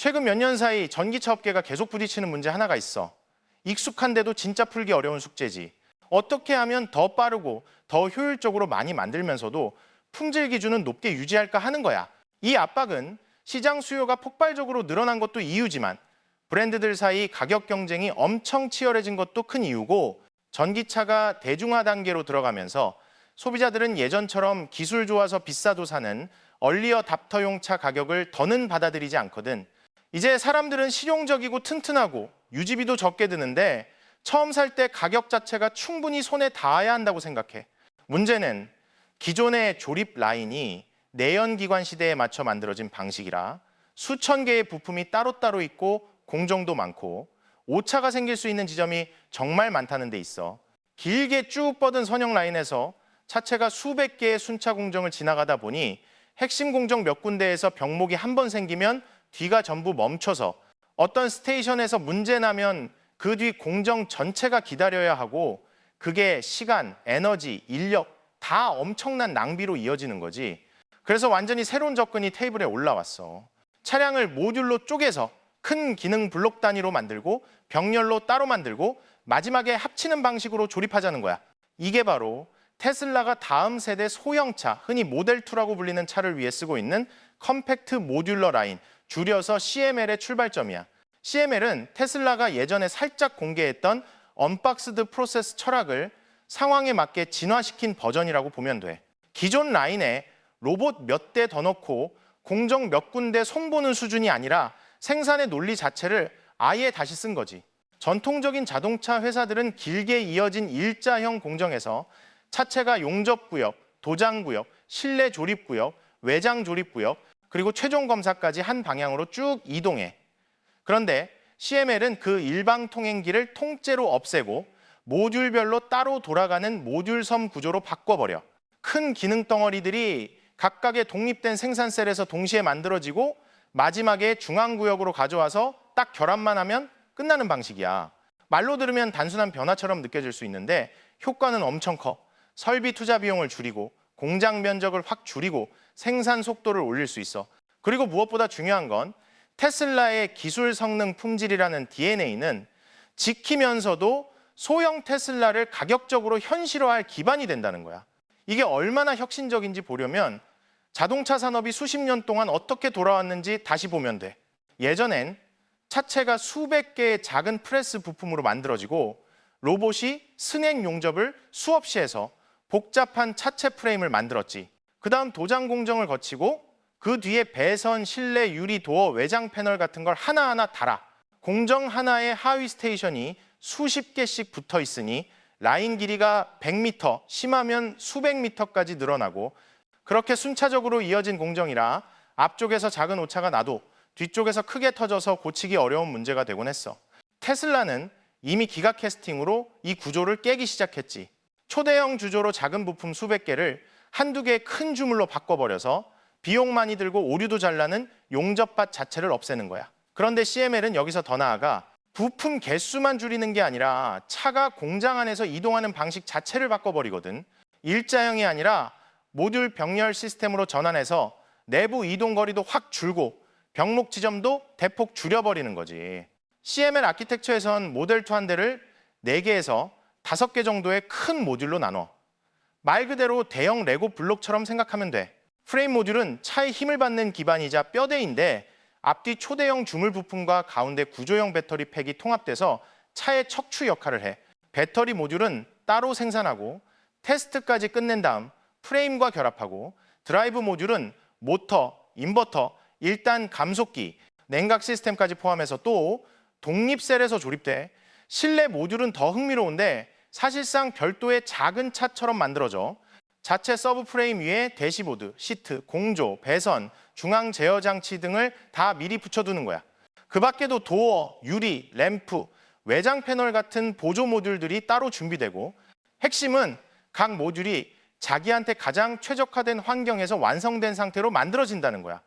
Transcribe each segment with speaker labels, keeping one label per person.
Speaker 1: 최근 몇 년 사이 전기차 업계가 계속 부딪히는 문제 하나가 있어. 익숙한데도 진짜 풀기 어려운 숙제지. 어떻게 하면 더 빠르고 더 효율적으로 많이 만들면서도 품질 기준은 높게 유지할까 하는 거야. 이 압박은 시장 수요가 폭발적으로 늘어난 것도 이유지만 브랜드들 사이 가격 경쟁이 엄청 치열해진 것도 큰 이유고 전기차가 대중화 단계로 들어가면서 소비자들은 예전처럼 기술 좋아서 비싸도 사는 얼리어 답터용 차 가격을 더는 받아들이지 않거든. 이제 사람들은 실용적이고 튼튼하고 유지비도 적게 드는데 처음 살 때 가격 자체가 충분히 손에 닿아야 한다고 생각해. 문제는 기존의 조립 라인이 내연기관 시대에 맞춰 만들어진 방식이라 수천 개의 부품이 따로따로 있고 공정도 많고 오차가 생길 수 있는 지점이 정말 많다는 데 있어. 길게 쭉 뻗은 선형 라인에서 차체가 수백 개의 순차 공정을 지나가다 보니 핵심 공정 몇 군데에서 병목이 한 번 생기면 뒤가 전부 멈춰서 어떤 스테이션에서 문제 나면 그 뒤 공정 전체가 기다려야 하고 그게 시간, 에너지, 인력 다 엄청난 낭비로 이어지는 거지. 그래서 완전히 새로운 접근이 테이블에 올라왔어. 차량을 모듈로 쪼개서 큰 기능 블록 단위로 만들고 병렬로 따로 만들고 마지막에 합치는 방식으로 조립하자는 거야. 이게 바로 테슬라가 다음 세대 소형차, 흔히 모델 2라고 불리는 차를 위해 쓰고 있는 컴팩트 모듈러 라인, 줄여서 CML의 출발점이야. CML은 테슬라가 예전에 살짝 공개했던 언박스드 프로세스 철학을 상황에 맞게 진화시킨 버전이라고 보면 돼. 기존 라인에 로봇 몇 대 더 넣고 공정 몇 군데 손보는 수준이 아니라 생산의 논리 자체를 아예 다시 쓴 거지. 전통적인 자동차 회사들은 길게 이어진 일자형 공정에서 차체가 용접구역, 도장구역, 실내 조립구역, 외장 조립구역, 그리고 최종 검사까지 한 방향으로 쭉 이동해. 그런데 CML은 그 일방 통행기를 통째로 없애고 모듈별로 따로 돌아가는 모듈 섬 구조로 바꿔버려. 큰 기능 덩어리들이 각각의 독립된 생산셀에서 동시에 만들어지고 마지막에 중앙구역으로 가져와서 딱 결합만 하면 끝나는 방식이야. 말로 들으면 단순한 변화처럼 느껴질 수 있는데 효과는 엄청 커. 설비 투자 비용을 줄이고 공장 면적을 확 줄이고 생산 속도를 올릴 수 있어. 그리고 무엇보다 중요한 건 테슬라의 기술 성능 품질이라는 DNA는 지키면서도 소형 테슬라를 가격적으로 현실화할 기반이 된다는 거야. 이게 얼마나 혁신적인지 보려면 자동차 산업이 수십 년 동안 어떻게 돌아왔는지 다시 보면 돼. 예전엔 차체가 수백 개의 작은 프레스 부품으로 만들어지고 로봇이 스낵 용접을 수없이 해서 복잡한 차체 프레임을 만들었지. 그 다음 도장 공정을 거치고 그 뒤에 배선, 실내, 유리, 도어, 외장 패널 같은 걸 하나하나 달아. 공정 하나의 하위 스테이션이 수십 개씩 붙어 있으니 라인 길이가 100m, 심하면 수백 미터까지 늘어나고 그렇게 순차적으로 이어진 공정이라 앞쪽에서 작은 오차가 나도 뒤쪽에서 크게 터져서 고치기 어려운 문제가 되곤 했어. 테슬라는 이미 기가 캐스팅으로 이 구조를 깨기 시작했지. 초대형 주조로 작은 부품 수백 개를 한두 개의 큰 주물로 바꿔버려서 비용 많이 들고 오류도 잘 나는 용접밭 자체를 없애는 거야. 그런데 CML은 여기서 더 나아가 부품 개수만 줄이는 게 아니라 차가 공장 안에서 이동하는 방식 자체를 바꿔버리거든. 일자형이 아니라 모듈 병렬 시스템으로 전환해서 내부 이동 거리도 확 줄고 병목 지점도 대폭 줄여버리는 거지. CML 아키텍처에선 모델 2 한 대를 4개에서 5개 정도의 큰 모듈로 나눠. 말 그대로 대형 레고 블록처럼 생각하면 돼. 프레임 모듈은 차에 힘을 받는 기반이자 뼈대인데 앞뒤 초대형 주물 부품과 가운데 구조형 배터리 팩이 통합돼서 차의 척추 역할을 해. 배터리 모듈은 따로 생산하고 테스트까지 끝낸 다음 프레임과 결합하고 드라이브 모듈은 모터, 인버터, 일단 감속기, 냉각 시스템까지 포함해서 또 독립셀에서 조립돼 실내 모듈은 더 흥미로운데 사실상 별도의 작은 차처럼 만들어져 자체 서브 프레임 위에 대시보드, 시트, 공조, 배선, 중앙 제어 장치 등을 다 미리 붙여두는 거야. 그 밖에도 도어, 유리, 램프, 외장 패널 같은 보조 모듈들이 따로 준비되고 핵심은 각 모듈이 자기한테 가장 최적화된 환경에서 완성된 상태로 만들어진다는 거야.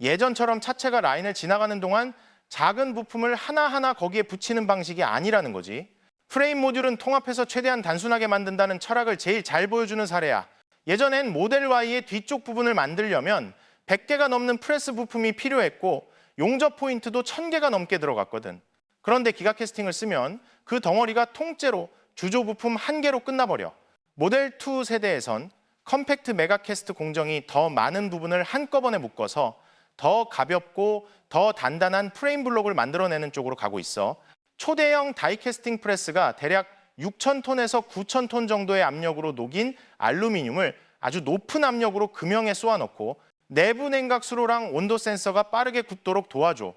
Speaker 1: 예전처럼 차체가 라인을 지나가는 동안 작은 부품을 하나하나 거기에 붙이는 방식이 아니라는 거지. 프레임 모듈은 통합해서 최대한 단순하게 만든다는 철학을 제일 잘 보여주는 사례야. 예전엔 모델 Y의 뒤쪽 부분을 만들려면 100개가 넘는 프레스 부품이 필요했고 용접 포인트도 1000개가 넘게 들어갔거든. 그런데 기가 캐스팅을 쓰면 그 덩어리가 통째로 주조 부품 한 개로 끝나버려. 모델 2 세대에선 컴팩트 메가캐스트 공정이 더 많은 부분을 한꺼번에 묶어서 더 가볍고 더 단단한 프레임 블록을 만들어내는 쪽으로 가고 있어. 초대형 다이캐스팅 프레스가 대략 6,000톤에서 9,000톤 정도의 압력으로 녹인 알루미늄을 아주 높은 압력으로 금형에 쏘아넣고 내부 냉각 수로랑 온도 센서가 빠르게 굳도록 도와줘.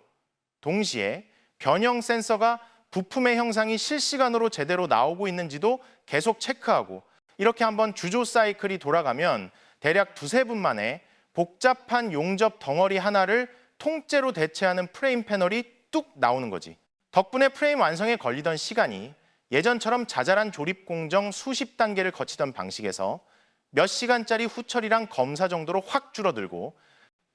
Speaker 1: 동시에 변형 센서가 부품의 형상이 실시간으로 제대로 나오고 있는지도 계속 체크하고 이렇게 한번 주조 사이클이 돌아가면 대략 두세 분 만에 복잡한 용접 덩어리 하나를 통째로 대체하는 프레임 패널이 뚝 나오는 거지. 덕분에 프레임 완성에 걸리던 시간이 예전처럼 자잘한 조립 공정 수십 단계를 거치던 방식에서 몇 시간짜리 후처리랑 검사 정도로 확 줄어들고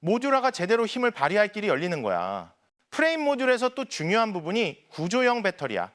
Speaker 1: 모듈화가 제대로 힘을 발휘할 길이 열리는 거야. 프레임 모듈에서 또 중요한 부분이 구조형 배터리야.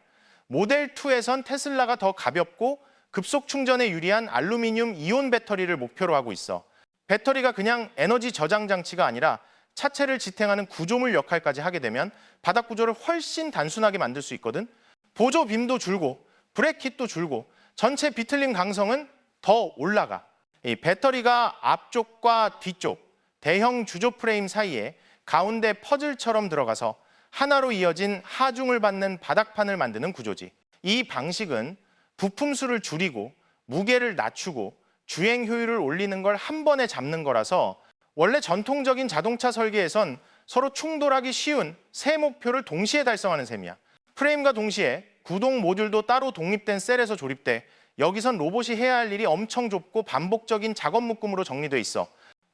Speaker 1: 모델 2에선 테슬라가 더 가볍고 급속 충전에 유리한 알루미늄 이온 배터리를 목표로 하고 있어. 배터리가 그냥 에너지 저장 장치가 아니라 차체를 지탱하는 구조물 역할까지 하게 되면 바닥 구조를 훨씬 단순하게 만들 수 있거든. 보조 빔도 줄고 브레킷도 줄고 전체 비틀림 강성은 더 올라가. 이 배터리가 앞쪽과 뒤쪽 대형 주조 프레임 사이에 가운데 퍼즐처럼 들어가서 하나로 이어진 하중을 받는 바닥판을 만드는 구조지. 이 방식은 부품 수를 줄이고 무게를 낮추고 주행 효율을 올리는 걸 한 번에 잡는 거라서 원래 전통적인 자동차 설계에선 서로 충돌하기 쉬운 세 목표를 동시에 달성하는 셈이야. 프레임과 동시에 구동 모듈도 따로 독립된 셀에서 조립돼 여기선 로봇이 해야 할 일이 엄청 좁고 반복적인 작업 묶음으로 정리돼 있어.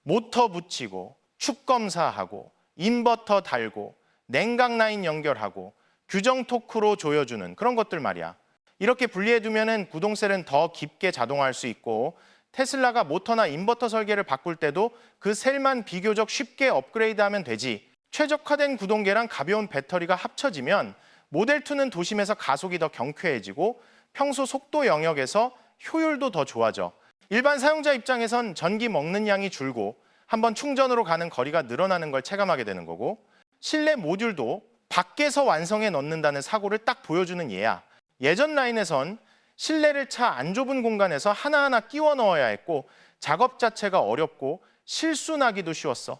Speaker 1: 모터 붙이고 축 검사하고 인버터 달고 냉각 라인 연결하고 규정 토크로 조여주는 그런 것들 말이야. 이렇게 분리해 두면은 구동셀은 더 깊게 자동화할 수 있고 테슬라가 모터나 인버터 설계를 바꿀 때도 그 셀만 비교적 쉽게 업그레이드하면 되지. 최적화된 구동계랑 가벼운 배터리가 합쳐지면 모델 2는 도심에서 가속이 더 경쾌해지고 평소 속도 영역에서 효율도 더 좋아져. 일반 사용자 입장에선 전기 먹는 양이 줄고 한번 충전으로 가는 거리가 늘어나는 걸 체감하게 되는 거고 실내 모듈도 밖에서 완성해 넣는다는 사고를 딱 보여주는 예야. 예전 라인에선 실내를 차 안 좁은 공간에서 하나하나 끼워 넣어야 했고 작업 자체가 어렵고 실수 나기도 쉬웠어.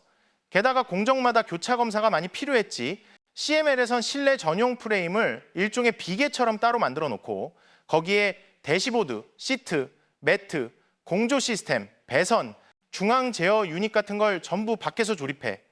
Speaker 1: 게다가 공정마다 교차 검사가 많이 필요했지. CML에선 실내 전용 프레임을 일종의 비계처럼 따로 만들어 놓고 거기에 대시보드, 시트, 매트, 공조 시스템, 배선, 중앙 제어 유닛 같은 걸 전부 밖에서 조립해.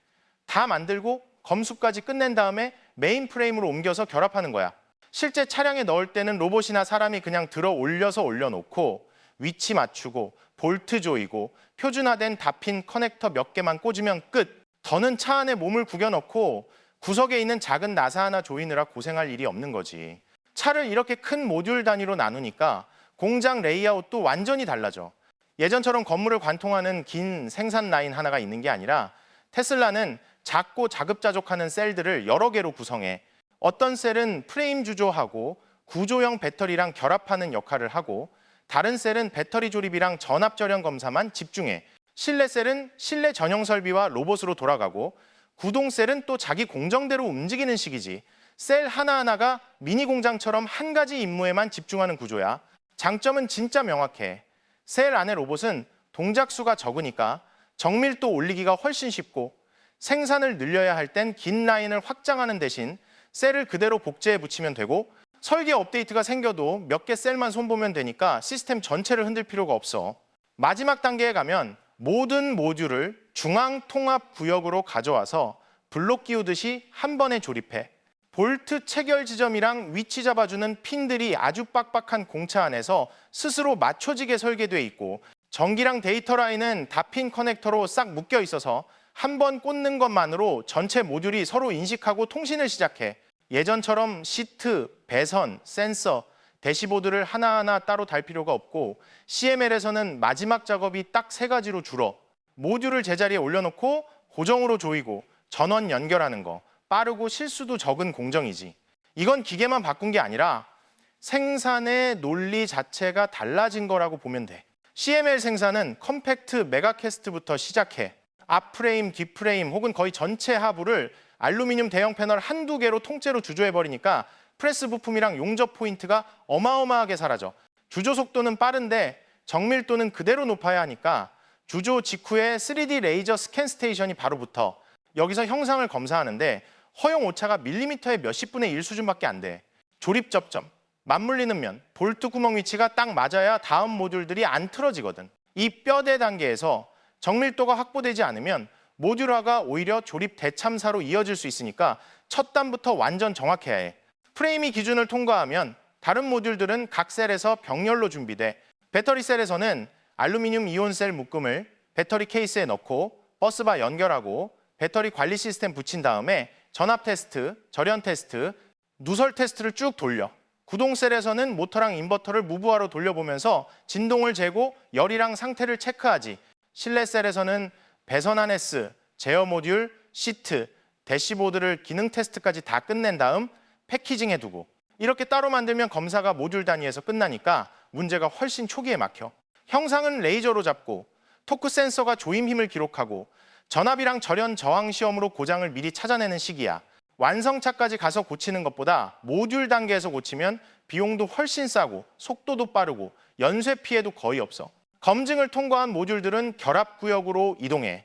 Speaker 1: 다 만들고 검수까지 끝낸 다음에 메인 프레임으로 옮겨서 결합하는 거야. 실제 차량에 넣을 때는 로봇이나 사람이 그냥 들어 올려서 올려놓고 위치 맞추고 볼트 조이고 표준화된 다핀 커넥터 몇 개만 꽂으면 끝. 더는 차 안에 몸을 구겨 넣고 구석에 있는 작은 나사 하나 조이느라 고생할 일이 없는 거지. 차를 이렇게 큰 모듈 단위로 나누니까 공장 레이아웃도 완전히 달라져. 예전처럼 건물을 관통하는 긴 생산 라인 하나가 있는 게 아니라 테슬라는 작고 자급자족하는 셀들을 여러 개로 구성해 어떤 셀은 프레임 주조하고 구조형 배터리랑 결합하는 역할을 하고 다른 셀은 배터리 조립이랑 전압 절연 검사만 집중해 실내 셀은 실내 전용 설비와 로봇으로 돌아가고 구동 셀은 또 자기 공정대로 움직이는 식이지. 셀 하나하나가 미니 공장처럼 한 가지 임무에만 집중하는 구조야. 장점은 진짜 명확해. 셀 안의 로봇은 동작 수가 적으니까 정밀도 올리기가 훨씬 쉽고 생산을 늘려야 할 땐 긴 라인을 확장하는 대신 셀을 그대로 복제해 붙이면 되고 설계 업데이트가 생겨도 몇 개 셀만 손보면 되니까 시스템 전체를 흔들 필요가 없어. 마지막 단계에 가면 모든 모듈을 중앙 통합 구역으로 가져와서 블록 끼우듯이 한 번에 조립해. 볼트 체결 지점이랑 위치 잡아주는 핀들이 아주 빡빡한 공차 안에서 스스로 맞춰지게 설계돼 있고 전기랑 데이터 라인은 다 핀 커넥터로 싹 묶여 있어서 한 번 꽂는 것만으로 전체 모듈이 서로 인식하고 통신을 시작해. 예전처럼 시트, 배선, 센서, 대시보드를 하나하나 따로 달 필요가 없고 CML에서는 마지막 작업이 딱 세 가지로 줄어. 모듈을 제자리에 올려놓고 고정으로 조이고 전원 연결하는 거. 빠르고 실수도 적은 공정이지. 이건 기계만 바꾼 게 아니라 생산의 논리 자체가 달라진 거라고 보면 돼. CML 생산은 컴팩트 메가캐스트부터 시작해 앞프레임, 뒷프레임 혹은 거의 전체 하부를 알루미늄 대형 패널 한두 개로 통째로 주조해버리니까 프레스 부품이랑 용접 포인트가 어마어마하게 사라져. 주조 속도는 빠른데 정밀도는 그대로 높아야 하니까 주조 직후에 3D 레이저 스캔 스테이션이 바로 붙어 여기서 형상을 검사하는데 허용 오차가 밀리미터의 몇십 분의 1 수준밖에 안 돼. 조립 접점, 맞물리는 면, 볼트 구멍 위치가 딱 맞아야 다음 모듈들이 안 틀어지거든. 이 뼈대 단계에서 정밀도가 확보되지 않으면 모듈화가 오히려 조립 대참사로 이어질 수 있으니까 첫 단부터 완전 정확해야 해. 프레임이 기준을 통과하면 다른 모듈들은 각 셀에서 병렬로 준비돼. 배터리 셀에서는 알루미늄 이온 셀 묶음을 배터리 케이스에 넣고 버스바 연결하고 배터리 관리 시스템 붙인 다음에 전압 테스트, 절연 테스트, 누설 테스트를 쭉 돌려. 구동 셀에서는 모터랑 인버터를 무부하로 돌려보면서 진동을 재고 열이랑 상태를 체크하지. 실내 셀에서는 배선한 S, 제어 모듈, 시트, 대시보드를 기능 테스트까지 다 끝낸 다음 패키징 해 두고 이렇게 따로 만들면 검사가 모듈 단위에서 끝나니까 문제가 훨씬 초기에 막혀. 형상은 레이저로 잡고 토크 센서가 조임 힘을 기록하고 전압이랑 절연 저항 시험으로 고장을 미리 찾아내는 시기야. 완성차까지 가서 고치는 것보다 모듈 단계에서 고치면 비용도 훨씬 싸고 속도도 빠르고 연쇄 피해도 거의 없어. 검증을 통과한 모듈들은 결합 구역으로 이동해.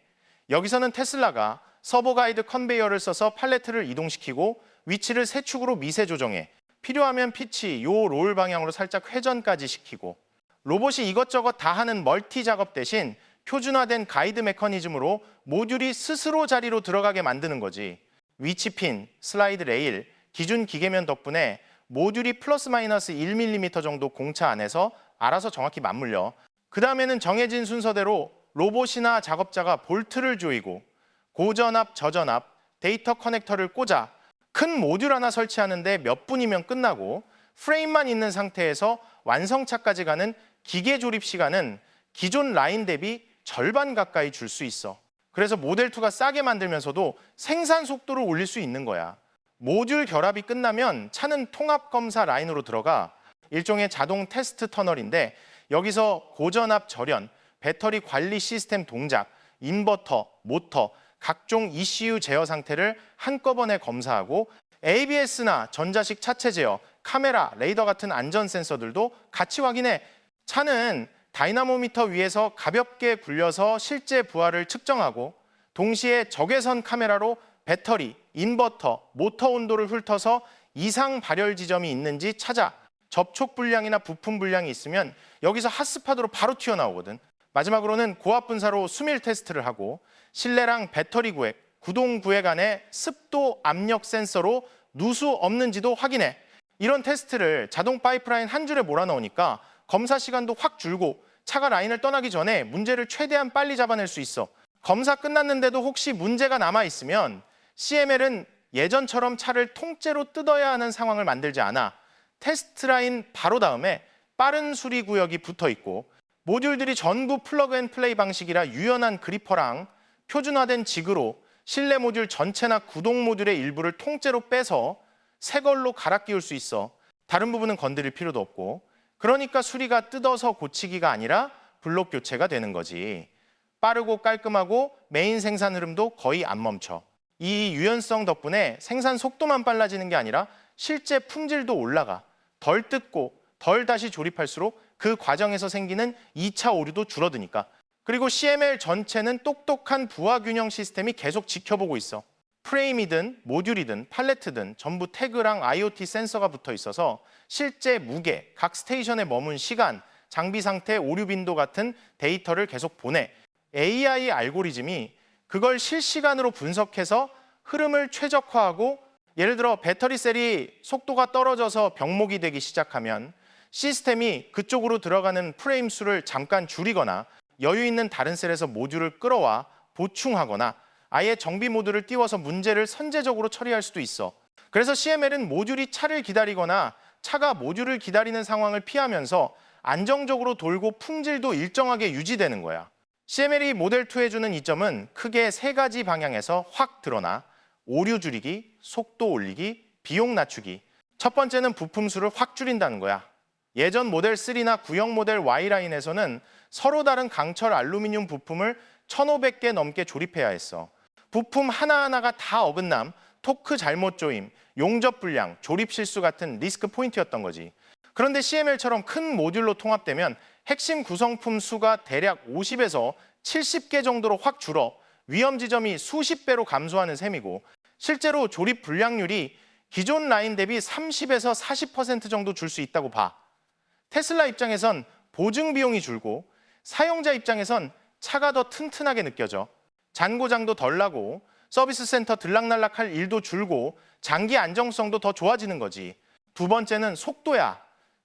Speaker 1: 여기서는 테슬라가 서버 가이드 컨베이어를 써서 팔레트를 이동시키고 위치를 세 축으로 미세 조정해. 필요하면 피치, 요 롤 방향으로 살짝 회전까지 시키고 로봇이 이것저것 다 하는 멀티 작업 대신 표준화된 가이드 메커니즘으로 모듈이 스스로 자리로 들어가게 만드는 거지. 위치 핀, 슬라이드 레일, 기준 기계면 덕분에 모듈이 플러스 마이너스 1mm 정도 공차 안에서 알아서 정확히 맞물려. 그 다음에는 정해진 순서대로 로봇이나 작업자가 볼트를 조이고 고전압, 저전압, 데이터 커넥터를 꽂아 큰 모듈 하나 설치하는데 몇 분이면 끝나고 프레임만 있는 상태에서 완성차까지 가는 기계 조립 시간은 기존 라인 대비 절반 가까이 줄 수 있어. 그래서 모델 2가 싸게 만들면서도 생산 속도를 올릴 수 있는 거야. 모듈 결합이 끝나면 차는 통합 검사 라인으로 들어가 일종의 자동 테스트 터널인데 여기서 고전압 절연, 배터리 관리 시스템 동작, 인버터, 모터, 각종 ECU 제어 상태를 한꺼번에 검사하고 ABS나 전자식 차체 제어, 카메라, 레이더 같은 안전 센서들도 같이 확인해. 차는 다이나모미터 위에서 가볍게 굴려서 실제 부하를 측정하고 동시에 적외선 카메라로 배터리, 인버터, 모터 온도를 훑어서 이상 발열 지점이 있는지 찾아 접촉 불량이나 부품 불량이 있으면 여기서 핫스팟으로 바로 튀어나오거든. 마지막으로는 고압 분사로 수밀 테스트를 하고 실내랑 배터리 구획, 구동 구획 안에 습도 압력 센서로 누수 없는지도 확인해. 이런 테스트를 자동 파이프라인 한 줄에 몰아넣으니까 검사 시간도 확 줄고 차가 라인을 떠나기 전에 문제를 최대한 빨리 잡아낼 수 있어. 검사 끝났는데도 혹시 문제가 남아 있으면 CML은 예전처럼 차를 통째로 뜯어야 하는 상황을 만들지 않아 테스트 라인 바로 다음에 빠른 수리 구역이 붙어 있고 모듈들이 전부 플러그 앤 플레이 방식이라 유연한 그리퍼랑 표준화된 지그로 실내 모듈 전체나 구동 모듈의 일부를 통째로 빼서 새 걸로 갈아 끼울 수 있어. 다른 부분은 건드릴 필요도 없고. 그러니까 수리가 뜯어서 고치기가 아니라 블록 교체가 되는 거지. 빠르고 깔끔하고 메인 생산 흐름도 거의 안 멈춰. 이 유연성 덕분에 생산 속도만 빨라지는 게 아니라 실제 품질도 올라가. 덜 뜯고 덜 다시 조립할수록 그 과정에서 생기는 2차 오류도 줄어드니까. 그리고 CML 전체는 똑똑한 부하 균형 시스템이 계속 지켜보고 있어. 프레임이든 모듈이든 팔레트든 전부 태그랑 IoT 센서가 붙어 있어서 실제 무게, 각 스테이션에 머문 시간, 장비 상태, 오류 빈도 같은 데이터를 계속 보내. AI 알고리즘이 그걸 실시간으로 분석해서 흐름을 최적화하고 예를 들어 배터리 셀이 속도가 떨어져서 병목이 되기 시작하면 시스템이 그쪽으로 들어가는 프레임 수를 잠깐 줄이거나 여유 있는 다른 셀에서 모듈을 끌어와 보충하거나 아예 정비 모드를 띄워서 문제를 선제적으로 처리할 수도 있어. 그래서 CML은 모듈이 차를 기다리거나 차가 모듈을 기다리는 상황을 피하면서 안정적으로 돌고 품질도 일정하게 유지되는 거야. CML이 모델 2에 주는 이점은 크게 세 가지 방향에서 확 드러나 오류 줄이기, 속도 올리기, 비용 낮추기. 첫 번째는 부품 수를 확 줄인다는 거야. 예전 모델 3나 구형 모델 Y라인에서는 서로 다른 강철 알루미늄 부품을 1,500개 넘게 조립해야 했어. 부품 하나하나가 다 어긋남, 토크 잘못 조임, 용접 불량, 조립 실수 같은 리스크 포인트였던 거지. 그런데 CML처럼 큰 모듈로 통합되면 핵심 구성품 수가 대략 50에서 70개 정도로 확 줄어 위험 지점이 수십 배로 감소하는 셈이고 실제로 조립 불량률이 기존 라인 대비 30에서 40% 정도 줄 수 있다고 봐. 테슬라 입장에선 보증 비용이 줄고 사용자 입장에선 차가 더 튼튼하게 느껴져. 잔고장도 덜 나고 서비스 센터 들락날락할 일도 줄고 장기 안정성도 더 좋아지는 거지. 두 번째는 속도야.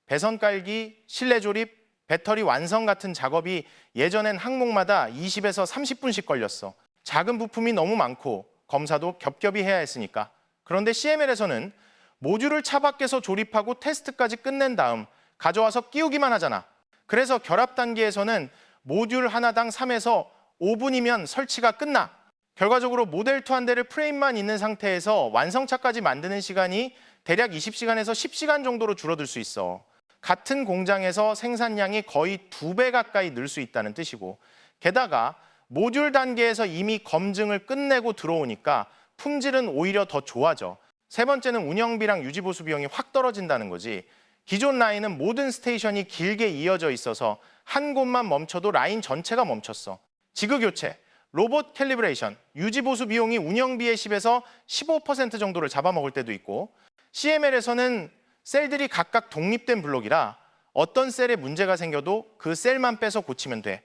Speaker 1: 배선 깔기, 실내 조립, 배터리 완성 같은 작업이 예전엔 항목마다 20에서 30분씩 걸렸어. 작은 부품이 너무 많고 검사도 겹겹이 해야 했으니까. 그런데 CML에서는 모듈을 차 밖에서 조립하고 테스트까지 끝낸 다음 가져와서 끼우기만 하잖아. 그래서 결합 단계에서는 모듈 하나당 3에서 5분이면 설치가 끝나. 결과적으로 모델 2 한 대를 프레임만 있는 상태에서 완성차까지 만드는 시간이 대략 20시간에서 10시간 정도로 줄어들 수 있어. 같은 공장에서 생산량이 거의 두 배 가까이 늘 수 있다는 뜻이고 게다가 모듈 단계에서 이미 검증을 끝내고 들어오니까 품질은 오히려 더 좋아져. 세 번째는 운영비랑 유지보수 비용이 확 떨어진다는 거지. 기존 라인은 모든 스테이션이 길게 이어져 있어서 한 곳만 멈춰도 라인 전체가 멈췄어. 지그 교체, 로봇 캘리브레이션, 유지보수 비용이 운영비의 10에서 15% 정도를 잡아먹을 때도 있고 CML에서는 셀들이 각각 독립된 블록이라 어떤 셀에 문제가 생겨도 그 셀만 빼서 고치면 돼.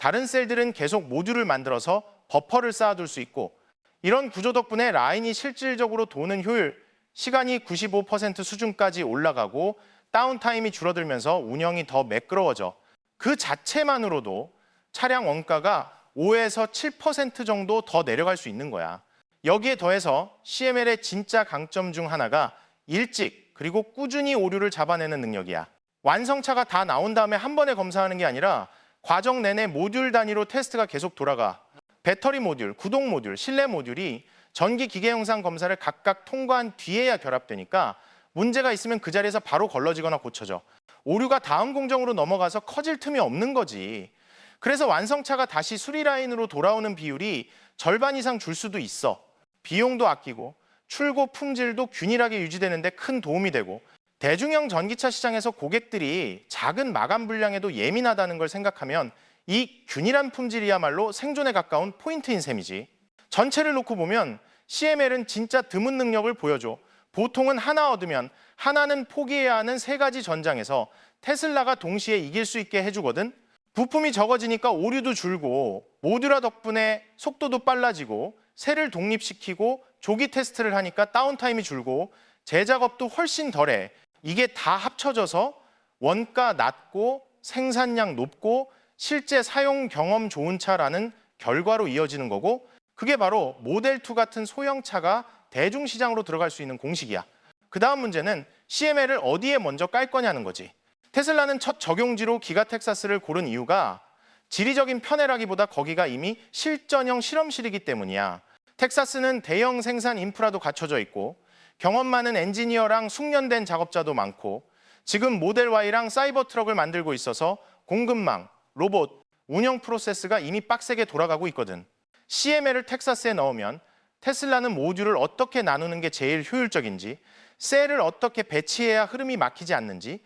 Speaker 1: 다른 셀들은 계속 모듈을 만들어서 버퍼를 쌓아둘 수 있고 이런 구조 덕분에 라인이 실질적으로 도는 효율, 시간이 95% 수준까지 올라가고 다운타임이 줄어들면서 운영이 더 매끄러워져. 그 자체만으로도 차량 원가가 5에서 7% 정도 더 내려갈 수 있는 거야. 여기에 더해서 CML의 진짜 강점 중 하나가 일찍 그리고 꾸준히 오류를 잡아내는 능력이야. 완성차가 다 나온 다음에 한 번에 검사하는 게 아니라 과정 내내 모듈 단위로 테스트가 계속 돌아가. 배터리 모듈, 구동 모듈, 실내 모듈이 전기 기계 영상 검사를 각각 통과한 뒤에야 결합되니까 문제가 있으면 그 자리에서 바로 걸러지거나 고쳐져. 오류가 다음 공정으로 넘어가서 커질 틈이 없는 거지. 그래서 완성차가 다시 수리 라인으로 돌아오는 비율이 절반 이상 줄 수도 있어. 비용도 아끼고 출고 품질도 균일하게 유지되는데 큰 도움이 되고 대중형 전기차 시장에서 고객들이 작은 마감 불량에도 예민하다는 걸 생각하면 이 균일한 품질이야말로 생존에 가까운 포인트인 셈이지. 전체를 놓고 보면 CML은 진짜 드문 능력을 보여줘. 보통은 하나 얻으면 하나는 포기해야 하는 세 가지 전장에서 테슬라가 동시에 이길 수 있게 해주거든. 부품이 적어지니까 오류도 줄고 모듈화 덕분에 속도도 빨라지고 새를 독립시키고 조기 테스트를 하니까 다운타임이 줄고 재작업도 훨씬 덜해. 이게 다 합쳐져서 원가 낮고 생산량 높고 실제 사용 경험 좋은 차라는 결과로 이어지는 거고 그게 바로 모델 2 같은 소형차가 대중시장으로 들어갈 수 있는 공식이야. 그 다음 문제는 CML을 어디에 먼저 깔 거냐는 거지. 테슬라는 첫 적용지로 기가 텍사스를 고른 이유가 지리적인 편애라기보다 거기가 이미 실전형 실험실이기 때문이야. 텍사스는 대형 생산 인프라도 갖춰져 있고 경험 많은 엔지니어랑 숙련된 작업자도 많고 지금 모델 Y랑 사이버 트럭을 만들고 있어서 공급망, 로봇, 운영 프로세스가 이미 빡세게 돌아가고 있거든. CML을 텍사스에 넣으면 테슬라는 모듈을 어떻게 나누는 게 제일 효율적인지, 셀을 어떻게 배치해야 흐름이 막히지 않는지,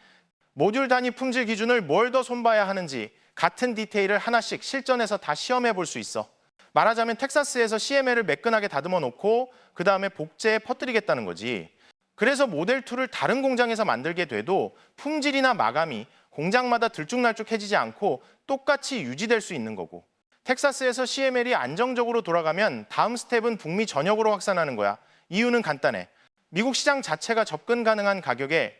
Speaker 1: 모듈 단위 품질 기준을 뭘 더 손봐야 하는지 같은 디테일을 하나씩 실전에서 다 시험해 볼 수 있어. 말하자면 텍사스에서 CML을 매끈하게 다듬어 놓고 그 다음에 복제에 퍼뜨리겠다는 거지. 그래서 모델 2를 다른 공장에서 만들게 돼도 품질이나 마감이 공장마다 들쭉날쭉해지지 않고 똑같이 유지될 수 있는 거고. 텍사스에서 CML이 안정적으로 돌아가면 다음 스텝은 북미 전역으로 확산하는 거야. 이유는 간단해. 미국 시장 자체가 접근 가능한 가격에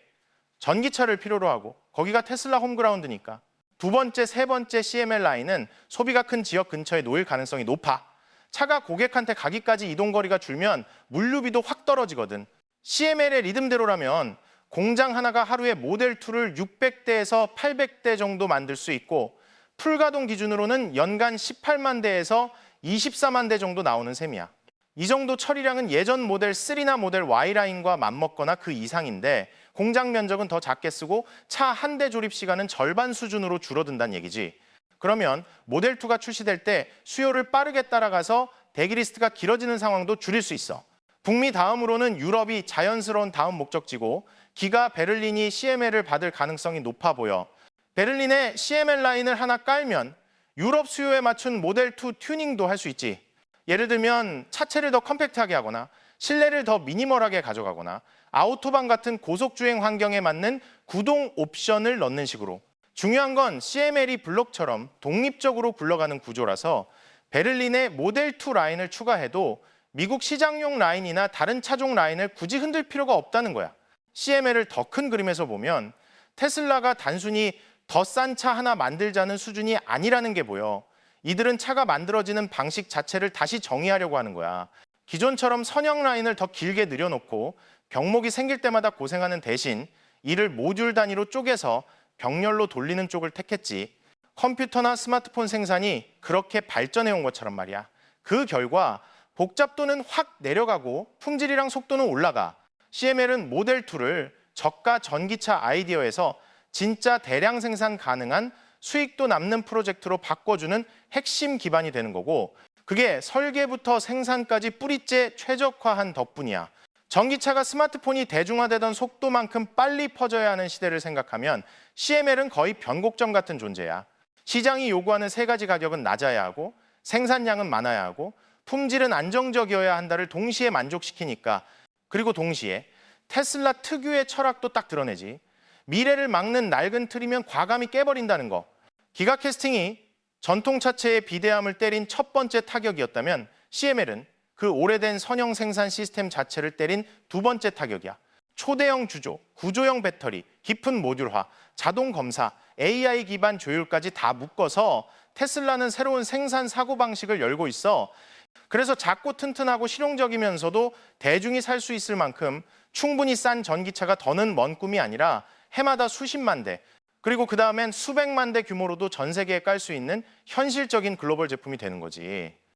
Speaker 1: 전기차를 필요로 하고 거기가 테슬라 홈그라운드니까. 두 번째, 세 번째 CML 라인은 소비가 큰 지역 근처에 놓일 가능성이 높아. 차가 고객한테 가기까지 이동 거리가 줄면 물류비도 확 떨어지거든. CML의 리듬대로라면 공장 하나가 하루에 모델 2를 600대에서 800대 정도 만들 수 있고 풀가동 기준으로는 연간 18만 대에서 24만 대 정도 나오는 셈이야. 이 정도 처리량은 예전 모델 3나 모델 Y라인과 맞먹거나 그 이상인데 공장 면적은 더 작게 쓰고 차 한 대 조립 시간은 절반 수준으로 줄어든다는 얘기지. 그러면 모델 2가 출시될 때 수요를 빠르게 따라가서 대기 리스트가 길어지는 상황도 줄일 수 있어. 북미 다음으로는 유럽이 자연스러운 다음 목적지고 기가 베를린이 CML을 받을 가능성이 높아 보여. 베를린에 CML 라인을 하나 깔면 유럽 수요에 맞춘 모델 2 튜닝도 할 수 있지. 예를 들면 차체를 더 컴팩트하게 하거나 실내를 더 미니멀하게 가져가거나 아우토반 같은 고속 주행 환경에 맞는 구동 옵션을 넣는 식으로. 중요한 건 CML이 블록처럼 독립적으로 굴러가는 구조라서 베를린에 모델 2 라인을 추가해도 미국 시장용 라인이나 다른 차종 라인을 굳이 흔들 필요가 없다는 거야. CML을 더 큰 그림에서 보면 테슬라가 단순히 더 싼 차 하나 만들자는 수준이 아니라는 게 보여. 이들은 차가 만들어지는 방식 자체를 다시 정의하려고 하는 거야. 기존처럼 선형 라인을 더 길게 늘여놓고 병목이 생길 때마다 고생하는 대신 이를 모듈 단위로 쪼개서 병렬로 돌리는 쪽을 택했지. 컴퓨터나 스마트폰 생산이 그렇게 발전해 온 것처럼 말이야. 그 결과 복잡도는 확 내려가고 품질이랑 속도는 올라가. CML은 모델 2를 저가 전기차 아이디어에서 진짜 대량 생산 가능한 수익도 남는 프로젝트로 바꿔주는 핵심 기반이 되는 거고 그게 설계부터 생산까지 뿌리째 최적화한 덕분이야. 전기차가 스마트폰이 대중화되던 속도만큼 빨리 퍼져야 하는 시대를 생각하면 CML은 거의 변곡점 같은 존재야. 시장이 요구하는 세 가지 가격은 낮아야 하고 생산량은 많아야 하고 품질은 안정적이어야 한다를 동시에 만족시키니까 그리고 동시에 테슬라 특유의 철학도 딱 드러내지. 미래를 막는 낡은 틀이면 과감히 깨버린다는 거. 기가 캐스팅이 전통 차체의 비대함을 때린 첫 번째 타격이었다면 CML은 그 오래된 선형 생산 시스템 자체를 때린 두 번째 타격이야. 초대형 주조, 구조형 배터리, 깊은 모듈화, 자동 검사, AI 기반 조율까지 다 묶어서 테슬라는 새로운 생산 사고 방식을 열고 있어. 그래서 작고 튼튼하고 실용적이면서도 대중이 살 수 있을 만큼 충분히 싼 전기차가 더는 먼 꿈이 아니라 해마다 수십만 대, 그리고 그 다음엔 수백만 대 규모로도 전 세계에 깔 수 있는 현실적인 글로벌 제품이 되는 거지.